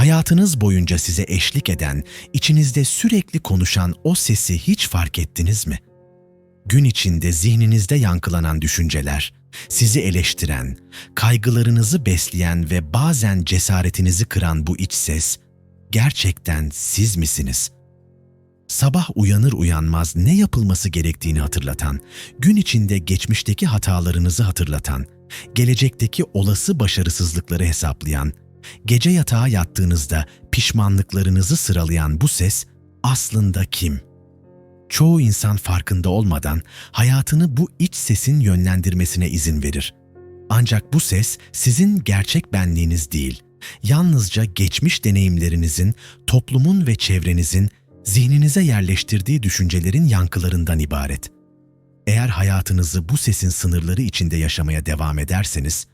Hayatınız boyunca size eşlik eden, içinizde sürekli konuşan o sesi hiç fark ettiniz mi? Gün içinde zihninizde yankılanan düşünceler, sizi eleştiren, kaygılarınızı besleyen ve bazen cesaretinizi kıran bu iç ses, gerçekten siz misiniz? Sabah uyanır uyanmaz ne yapılması gerektiğini hatırlatan, gün içinde geçmişteki hatalarınızı hatırlatan, gelecekteki olası başarısızlıkları hesaplayan, gece yatağa yattığınızda pişmanlıklarınızı sıralayan bu ses aslında kim? Çoğu insan farkında olmadan hayatını bu iç sesin yönlendirmesine izin verir. Ancak bu ses sizin gerçek benliğiniz değil, yalnızca geçmiş deneyimlerinizin, toplumun ve çevrenizin zihninize yerleştirdiği düşüncelerin yankılarından ibaret. Eğer hayatınızı bu sesin sınırları içinde yaşamaya devam ederseniz,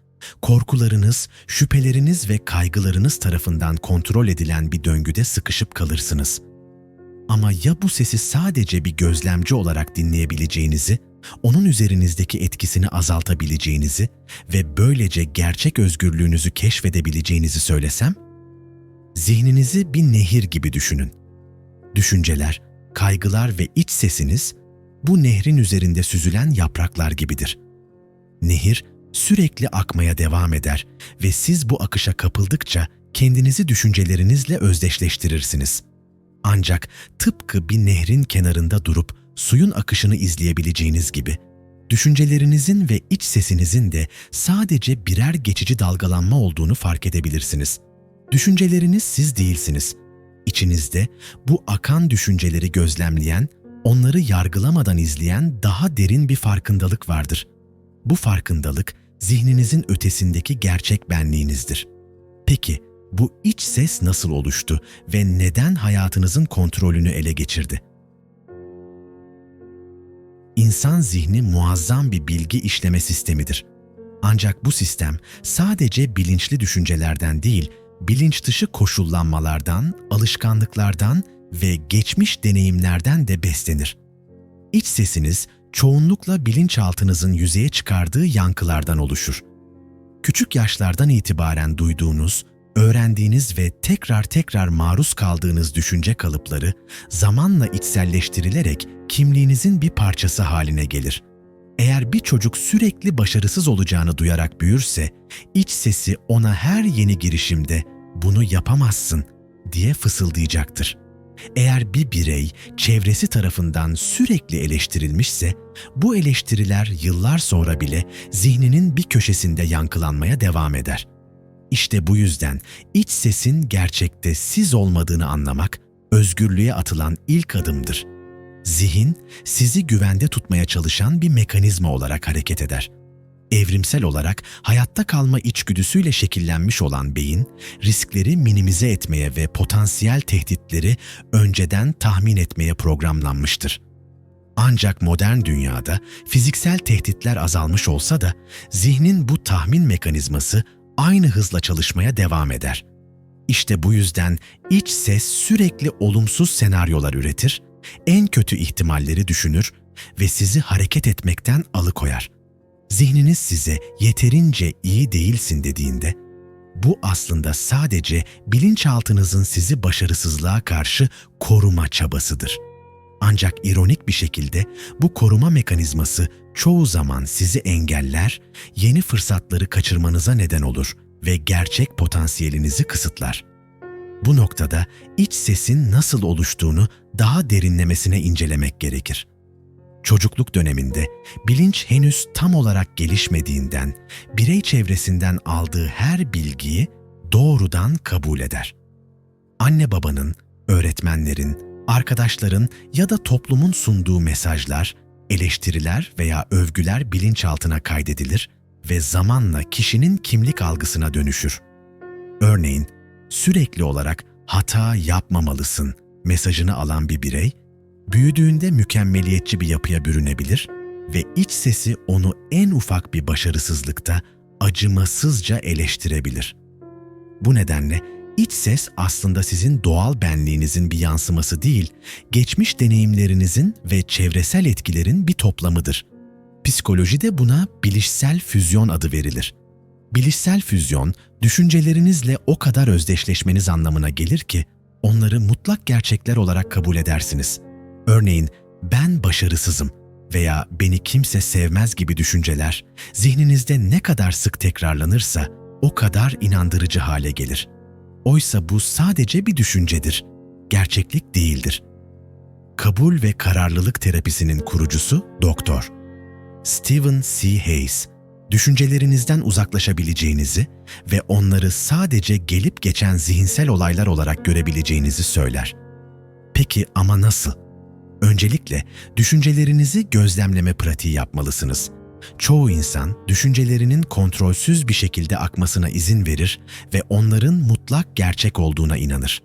korkularınız, şüpheleriniz ve kaygılarınız tarafından kontrol edilen bir döngüde sıkışıp kalırsınız. Ama ya bu sesi sadece bir gözlemci olarak dinleyebileceğinizi, onun üzerinizdeki etkisini azaltabileceğinizi ve böylece gerçek özgürlüğünüzü keşfedebileceğinizi söylesem? Zihninizi bir nehir gibi düşünün. Düşünceler, kaygılar ve iç sesiniz bu nehrin üzerinde süzülen yapraklar gibidir. Nehir sürekli akmaya devam eder ve siz bu akışa kapıldıkça kendinizi düşüncelerinizle özdeşleştirirsiniz. Ancak tıpkı bir nehrin kenarında durup suyun akışını izleyebileceğiniz gibi, düşüncelerinizin ve iç sesinizin de sadece birer geçici dalgalanma olduğunu fark edebilirsiniz. Düşünceleriniz siz değilsiniz. İçinizde bu akan düşünceleri gözlemleyen, onları yargılamadan izleyen daha derin bir farkındalık vardır. Bu farkındalık zihninizin ötesindeki gerçek benliğinizdir. Peki bu iç ses nasıl oluştu ve neden hayatınızın kontrolünü ele geçirdi? İnsan zihni muazzam bir bilgi işleme sistemidir. Ancak bu sistem sadece bilinçli düşüncelerden değil, bilinç dışı koşullanmalardan, alışkanlıklardan ve geçmiş deneyimlerden de beslenir. İç sesiniz çoğunlukla bilinçaltınızın yüzeye çıkardığı yankılardan oluşur. Küçük yaşlardan itibaren duyduğunuz, öğrendiğiniz ve tekrar tekrar maruz kaldığınız düşünce kalıpları zamanla içselleştirilerek kimliğinizin bir parçası haline gelir. Eğer bir çocuk sürekli başarısız olacağını duyarak büyürse, iç sesi ona her yeni girişimde bunu yapamazsın diye fısıldayacaktır. Eğer bir birey çevresi tarafından sürekli eleştirilmişse, bu eleştiriler yıllar sonra bile zihninin bir köşesinde yankılanmaya devam eder. İşte bu yüzden iç sesin gerçekte siz olmadığını anlamak, özgürlüğe atılan ilk adımdır. Zihin, sizi güvende tutmaya çalışan bir mekanizma olarak hareket eder. Evrimsel olarak hayatta kalma içgüdüsüyle şekillenmiş olan beyin, riskleri minimize etmeye ve potansiyel tehditleri önceden tahmin etmeye programlanmıştır. Ancak modern dünyada fiziksel tehditler azalmış olsa da zihnin bu tahmin mekanizması aynı hızla çalışmaya devam eder. İşte bu yüzden iç ses sürekli olumsuz senaryolar üretir, en kötü ihtimalleri düşünür ve sizi hareket etmekten alıkoyar. Zihniniz size yeterince iyi değilsin dediğinde, bu aslında sadece bilinçaltınızın sizi başarısızlığa karşı koruma çabasıdır. Ancak ironik bir şekilde bu koruma mekanizması çoğu zaman sizi engeller, yeni fırsatları kaçırmanıza neden olur ve gerçek potansiyelinizi kısıtlar. Bu noktada iç sesin nasıl oluştuğunu daha derinlemesine incelemek gerekir. Çocukluk döneminde bilinç henüz tam olarak gelişmediğinden birey çevresinden aldığı her bilgiyi doğrudan kabul eder. Anne babanın, öğretmenlerin, arkadaşların ya da toplumun sunduğu mesajlar, eleştiriler veya övgüler bilinçaltına kaydedilir ve zamanla kişinin kimlik algısına dönüşür. Örneğin, sürekli olarak hata yapmamalısın mesajını alan bir birey, büyüdüğünde mükemmeliyetçi bir yapıya bürünebilir ve iç sesi onu en ufak bir başarısızlıkta acımasızca eleştirebilir. Bu nedenle iç ses aslında sizin doğal benliğinizin bir yansıması değil, geçmiş deneyimlerinizin ve çevresel etkilerin bir toplamıdır. Psikolojide buna bilişsel füzyon adı verilir. Bilişsel füzyon, düşüncelerinizle o kadar özdeşleşmeniz anlamına gelir ki onları mutlak gerçekler olarak kabul edersiniz. Örneğin ben başarısızım veya beni kimse sevmez gibi düşünceler zihninizde ne kadar sık tekrarlanırsa o kadar inandırıcı hale gelir. Oysa bu sadece bir düşüncedir, gerçeklik değildir. Kabul ve kararlılık terapisinin kurucusu doktor Stephen C. Hayes, düşüncelerinizden uzaklaşabileceğinizi ve onları sadece gelip geçen zihinsel olaylar olarak görebileceğinizi söyler. Peki ama nasıl? Öncelikle düşüncelerinizi gözlemleme pratiği yapmalısınız. Çoğu insan düşüncelerinin kontrolsüz bir şekilde akmasına izin verir ve onların mutlak gerçek olduğuna inanır.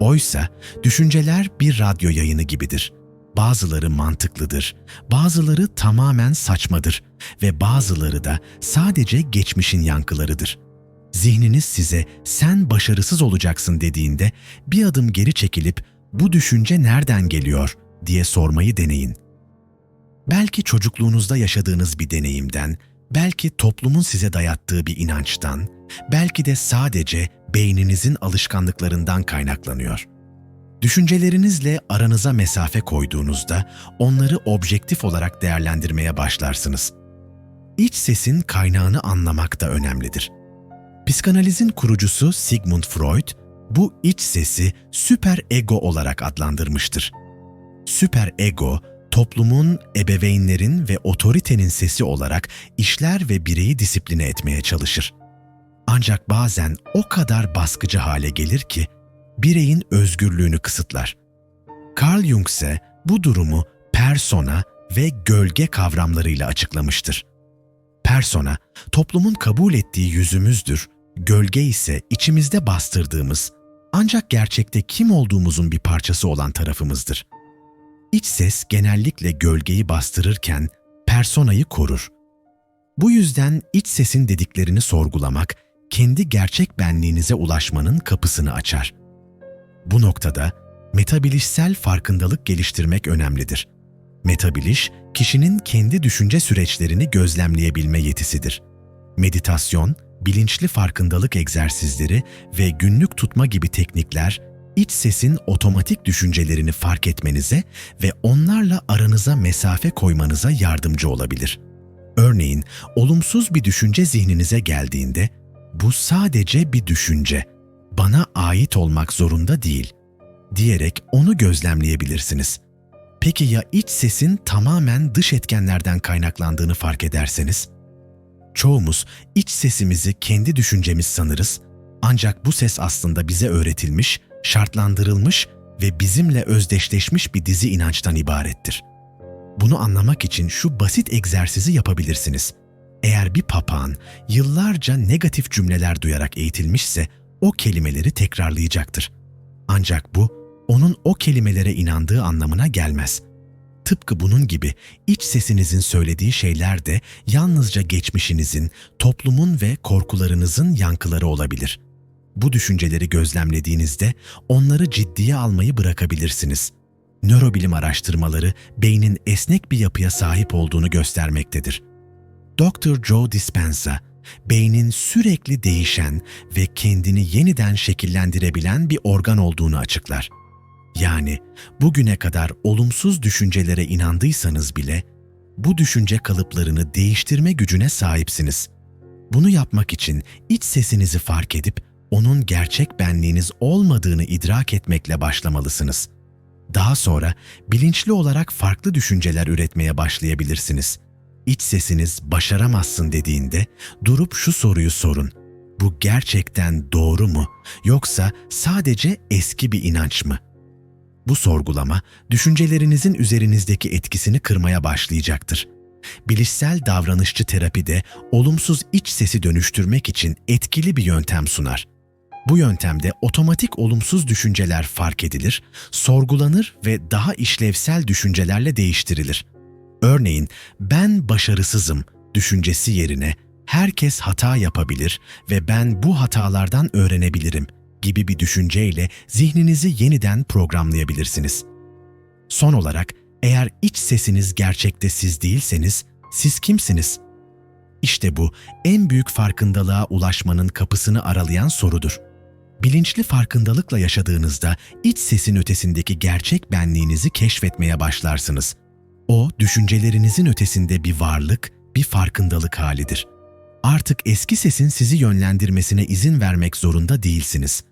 Oysa düşünceler bir radyo yayını gibidir. Bazıları mantıklıdır, bazıları tamamen saçmadır ve bazıları da sadece geçmişin yankılarıdır. Zihniniz size sen başarısız olacaksın dediğinde bir adım geri çekilip bu düşünce nereden geliyor diye sormayı deneyin. Belki çocukluğunuzda yaşadığınız bir deneyimden, belki toplumun size dayattığı bir inançtan, belki de sadece beyninizin alışkanlıklarından kaynaklanıyor. Düşüncelerinizle aranıza mesafe koyduğunuzda onları objektif olarak değerlendirmeye başlarsınız. İç sesin kaynağını anlamak da önemlidir. Psikanalizin kurucusu Sigmund Freud bu iç sesi süper ego olarak adlandırmıştır. Süper ego, toplumun, ebeveynlerin ve otoritenin sesi olarak işler ve bireyi disipline etmeye çalışır. Ancak bazen o kadar baskıcı hale gelir ki bireyin özgürlüğünü kısıtlar. Carl Jung ise bu durumu persona ve gölge kavramlarıyla açıklamıştır. Persona, toplumun kabul ettiği yüzümüzdür, gölge ise içimizde bastırdığımız, ancak gerçekte kim olduğumuzun bir parçası olan tarafımızdır. İç ses genellikle gölgeyi bastırırken personayı korur. Bu yüzden iç sesin dediklerini sorgulamak, kendi gerçek benliğinize ulaşmanın kapısını açar. Bu noktada metabilişsel farkındalık geliştirmek önemlidir. Metabiliş, kişinin kendi düşünce süreçlerini gözlemleyebilme yetisidir. Meditasyon, bilinçli farkındalık egzersizleri ve günlük tutma gibi teknikler, iç sesin otomatik düşüncelerini fark etmenize ve onlarla aranıza mesafe koymanıza yardımcı olabilir. Örneğin, olumsuz bir düşünce zihninize geldiğinde, bu sadece bir düşünce, bana ait olmak zorunda değil diyerek onu gözlemleyebilirsiniz. Peki ya iç sesin tamamen dış etkenlerden kaynaklandığını fark ederseniz? Çoğumuz iç sesimizi kendi düşüncemiz sanırız ancak bu ses aslında bize öğretilmiş, şartlandırılmış ve bizimle özdeşleşmiş bir dizi inançtan ibarettir. Bunu anlamak için şu basit egzersizi yapabilirsiniz. Eğer bir papağan yıllarca negatif cümleler duyarak eğitilmişse o kelimeleri tekrarlayacaktır. Ancak bu onun o kelimelere inandığı anlamına gelmez. Tıpkı bunun gibi iç sesinizin söylediği şeyler de yalnızca geçmişinizin, toplumun ve korkularınızın yankıları olabilir. Bu düşünceleri gözlemlediğinizde onları ciddiye almayı bırakabilirsiniz. Nörobilim araştırmaları beynin esnek bir yapıya sahip olduğunu göstermektedir. Dr. Joe Dispenza, beynin sürekli değişen ve kendini yeniden şekillendirebilen bir organ olduğunu açıklar. Yani bugüne kadar olumsuz düşüncelere inandıysanız bile bu düşünce kalıplarını değiştirme gücüne sahipsiniz. Bunu yapmak için iç sesinizi fark edip onun gerçek benliğiniz olmadığını idrak etmekle başlamalısınız. Daha sonra bilinçli olarak farklı düşünceler üretmeye başlayabilirsiniz. İç sesiniz başaramazsın dediğinde durup şu soruyu sorun. Bu gerçekten doğru mu yoksa sadece eski bir inanç mı? Bu sorgulama düşüncelerinizin üzerinizdeki etkisini kırmaya başlayacaktır. Bilişsel davranışçı terapide olumsuz iç sesi dönüştürmek için etkili bir yöntem sunar. Bu yöntemde otomatik olumsuz düşünceler fark edilir, sorgulanır ve daha işlevsel düşüncelerle değiştirilir. Örneğin ben başarısızım düşüncesi yerine herkes hata yapabilir ve ben bu hatalardan öğrenebilirim gibi bir düşünceyle zihninizi yeniden programlayabilirsiniz. Son olarak eğer iç sesiniz gerçekte siz değilseniz siz kimsiniz? İşte bu en büyük farkındalığa ulaşmanın kapısını aralayan sorudur. Bilinçli farkındalıkla yaşadığınızda iç sesin ötesindeki gerçek benliğinizi keşfetmeye başlarsınız. O, düşüncelerinizin ötesinde bir varlık, bir farkındalık halidir. Artık eski sesin sizi yönlendirmesine izin vermek zorunda değilsiniz.